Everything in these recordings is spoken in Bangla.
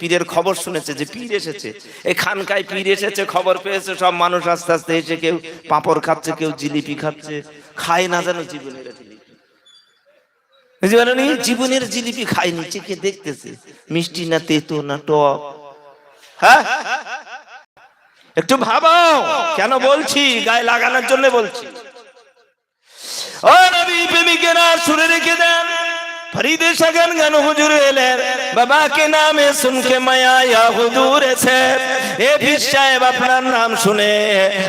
পীরের খবর শুনেছে যে পীর এসেছে। এই খানকায় পীর এসেছে, খবর পেয়েছে, সব মানুষ আস্তে আস্তে এসে কেউ পাঁপড় খাচ্ছে, কেউ জিলিপি খাচ্ছে, খায় না জানো জীবনের জীবনের জিলিপি খায়নি চেকে দেখতেছে, মিষ্টি না তেতো না টক। হ্যাঁ? একটু ভাবো কেন বলছি? গায়ে লাগানোর জন্য বলছি। রেখে ফরিদে শাগান গান হুজুর নামে শুনকে মায়া ইয়া হুজুর এসে। এ পীর সাহেব আপনার নাম শুনে,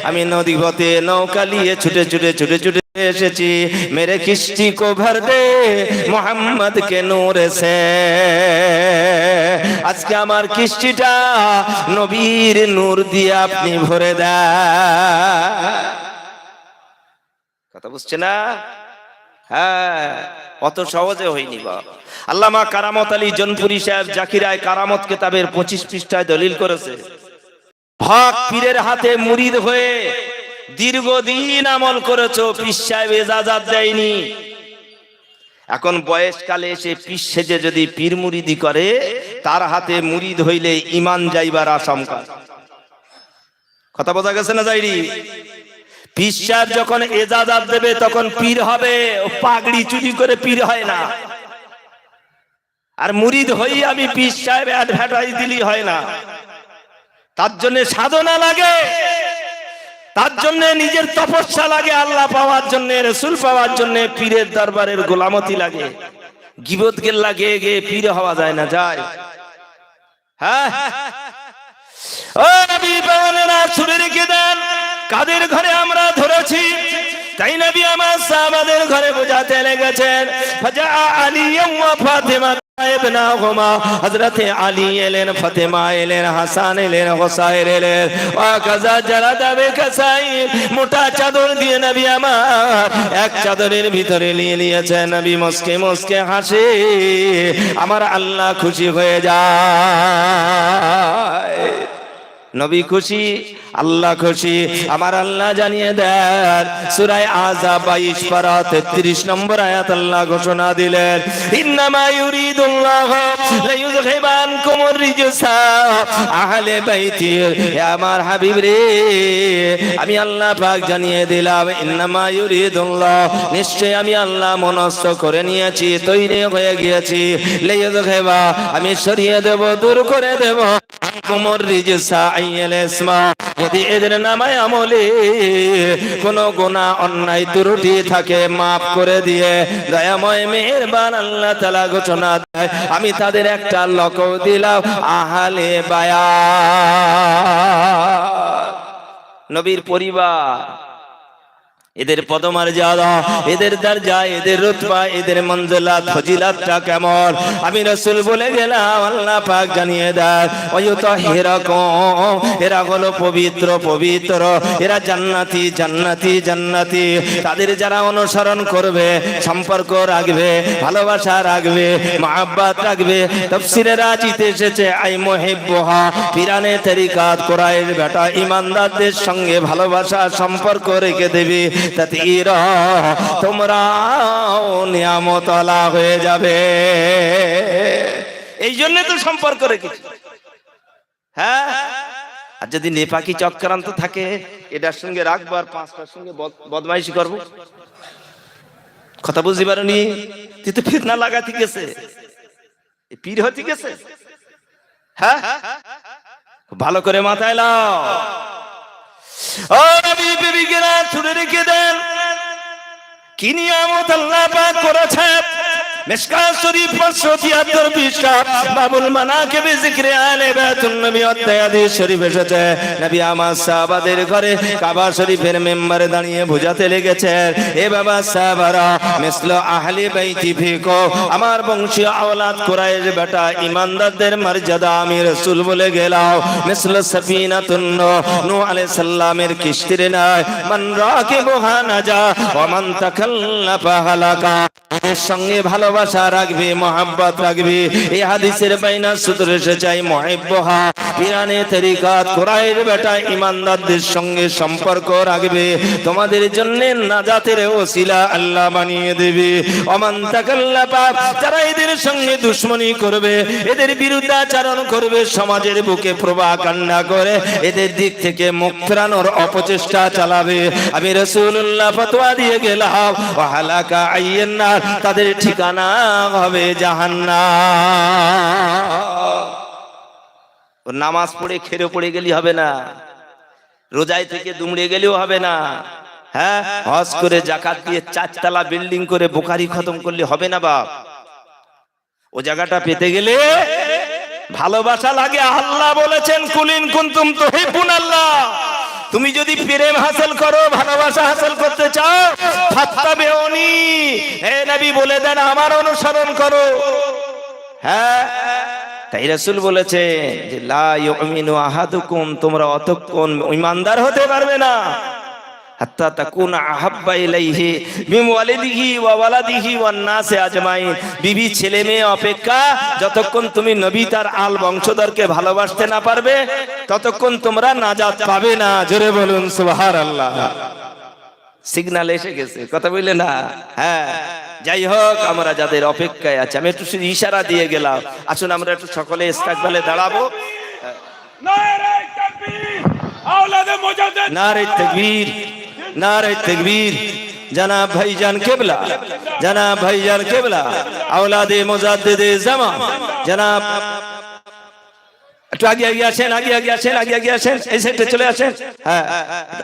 আমি নদী পথে নৌকা নিয়ে ছুটে ছুটে ছুটে ছুটে এসেছি। মেরে কিস্তি কো ভর দে মোহাম্মদ কে নূর সে আজকে আমার কিস্তিটা নবীর নূর দিয়ে আপনি ভরে দেন। কথা বুঝছে না? হ্যাঁ অত সহজে হয়নি বা। আল্লামা কারামত আলী জনপুরি সাহেব জাকিরায় কারামত কেতাবের পঁচিশ পৃষ্ঠায় দলিল করেছে হক পীরের হাতে মুরিদ হয়ে দীর্ঘদিন আমল করেছ, পীর সাহেব এজাজাত দেয়নি। এখন বয়সকালে এসে পীর সেজে যদি পীর মুরিদি করে, তার হাতে মুরিদ হইলে ইমান যাইবার আশঙ্কা। কথা বোঝা গেছে না যাইরি সাহেব যখন এজাজাত দেবে, তখন পীর হবে। পাগড়ি চুরি করে পীর হয় না। আর মুরিদ হই আমি পীর সাহেব অ্যাডভার্টাইজ দিলি হয় না। তার জন্য সাধনা লাগে। তার জন্য নিজের তপস্যা লাগে আল্লাহ পাওয়ার জন্য, রসুল পাওয়ার জন্য, পীরের দরবারের গোলামতি লাগে। গিবত গেল্লা গেয়ে গেয়ে পীর হওয়া যায় না, যায়। হ্যাঁ? কাদের ঘরে আমরা ধরেছি? তাই নবী আমার সাহাবাদের ঘরে বোঝাতে লেগেছেন। ফাজা আলী ফাতিমা মোটা চাদর দিয়ে নবী আমার এক চাদরের ভিতরে নিয়ে নবী আমার আল্লাহ খুশি হয়ে যায় নবী খুশি, আল্লাহ খুশি। আমার আল্লাহ জানিয়ে দেন, সুরায় আযাব 22 পারা 33 নম্বর আয়াত আল্লাহ ঘোষণা দিলেন, ইন্নামা ইউরিদুল্লাহু লাইয়ুযহিবানকুমুর রিজসা, আহলে বাইতি হে আমার হাবিব রে। আমি আল্লাহ পাক জানিয়ে দিলাম, ইন্নামা ইউরিদুল্লাহ। নিশ্চয় আমি আল্লাহ মনস্থ করে নিয়েছি, তৈরি হয়ে গিয়েছি। লাইয়ুযহিবা আমি সরিয়ে দেব, দূর করে দেব। কুমর রিজসা আইয়াল ইসমা যদি এদের নামায় আমলে কোন গোনা, অন্যায়, ত্রুটি থাকে, মাফ করে দিয়ে দয়াময়, মেহেরবান আল্লাহ তালা ঘোষণা দেয়, আমি তাদের একটা লক দিলাম, আহালে বায়া নবীর পরিবার এদের পদমর্যাদা এদের দরজা, এদের রুতবা, এদের মঞ্জলা, ফজিলাতটা কেমন? আমি রসুল বলে গেলাম, আল্লাহ পাক জানিয়ে দেয় অয়ুত হেরকম এরা হলো পবিত্র পবিত্র, এরা জান্নাতি জান্নাতি জান্নাতি। তাদের যারা অনুসরণ করবে, সম্পর্ক রাখবে, ভালোবাসা রাখবে, মহাব্বাত রাখবে তফসিরে রাজিতে এসেছে, আই মোহেব্বহা পিরানে তরিকাত কোরআনের বেটা ইমানদারদের সঙ্গে ভালোবাসা, সম্পর্ক রেখে দেবে। তাতে ইরা তোমরাও নিয়ামতলা হয়ে যাবে। এই জন্য তো সম্পর্ক রেখেছি। হ্যাঁ? আর যদি নেপাকি চক্রান্ত থাকে, এটার সঙ্গে রাখব আর পাঁচটার সঙ্গে বদমাইশি করব। কথা বুঝতে পারোনি? তুই তো লাগাতে গেছে। এ পীর হতে গেছে। হ্যাঁ? ভালো করে মাথায় লাও। ছুড়ে রেখে দেন। কি নিয়ামত আল্লাহ পাক করেছেন? মিশকাত শরীফ 573 পৃষ্ঠা বাবুল মানাকিব যিকরে আলে বাইতুন নবী অধ্যায় হাদিস শরীফ এসেছে। নবী আমার আওলাদ বেটা ইমানদারদের মর্যাদা আমি বলে মিসল নাই সঙ্গে ভালো ভালোবাসা রাখবে, মহাব্বত রাখবে। এই হাদিসের বাইনা সূত্র এসে চাই মহিব্বহা। পিরানে তরিকাত কোরআনের বেটা ইমানদারদের সঙ্গে সম্পর্ক রাখবে। তোমাদের জন্য নাজাতের ওসিলা আল্লাহ বানিয়ে দেবে। অমান তাকাল্লাপা, যারা এদের সঙ্গে দুশ্মনী করবে, এদের বিরুদ্ধাচরণ করবে, সমাজের বুকে প্রবাহ কান্না করে, এদের দিক থেকে মুখ ফেরানোর অপচেষ্টা চালাবে। আমি রসুল্লাহ ফতোয়া দিয়ে গেলাম হালাকা আইয়েন্নার, তাদের ঠিকানা হবে জাহান্না নামাজ পড়ে খেরে পড়ে গেলি হবে না। রোজায় থেকে দুমড়ে গেলেও হবে না। হ্যাঁ হজ করে জাকাত দিয়ে চারতলা বিল্ডিং করে বোকারি খতম করলে হবে না বাপ। ও জায়গাটা পেতে গেলে ভালোবাসা লাগে। আল্লাহ বলেছেন, কুলিন কুন্তুম তুহিব্বুন আল্লাহ তুমি যদি প্রেম হাসিল করো, ভালোবাসা হাসিল করতে চাও ফাত্তাবিউনি হে নবী, বলে দেন, আমার অনুসরণ করো। হ্যাঁ? তাই রাসূল বলেছে যে, লা ইউমিনু আহাদুকুম, তোমরা অতক্ষণ ঈমানদার হতে পারবে না। হাত্তা তাকুনা আহাব্বা ইলাইহি মিন ওয়ালিদিহি ওয়া ওয়ালাদিহি ওয়ান নাসি আজমাইন। বিবি ছেলে মেয়ে অপেক্ষা যতক্ষণ তুমি নবী তার আল বংশধরকে ভালোবাসতে না পারবে ততক্ষণ তোমরা নাজাত পাবে না। জোরে বলুন সুবহানাল্লাহ। সিগন্যাল এসে গেছে কথা বললে না? হ্যাঁ যাই হোক আমরা যাদের অপেক্ষায় আছে আমি একটু শুধু ইশারা দিয়ে গেলাম। আসুন আমরা একটু সকলে ইস্তাকবালে দাঁড়াবো। নারে তাকবীর। নারে তকবীর। জনাব ভাইজান কেবলা, জনাব ভাইজান কেবলা, আওলাদে মোজাদ্দেদে জামা। জনাব, একটু আগে আগে আসেন আগে আগে আসেন আগে আগে আসেন, এই সাইডে চলে আসেন। হ্যাঁ।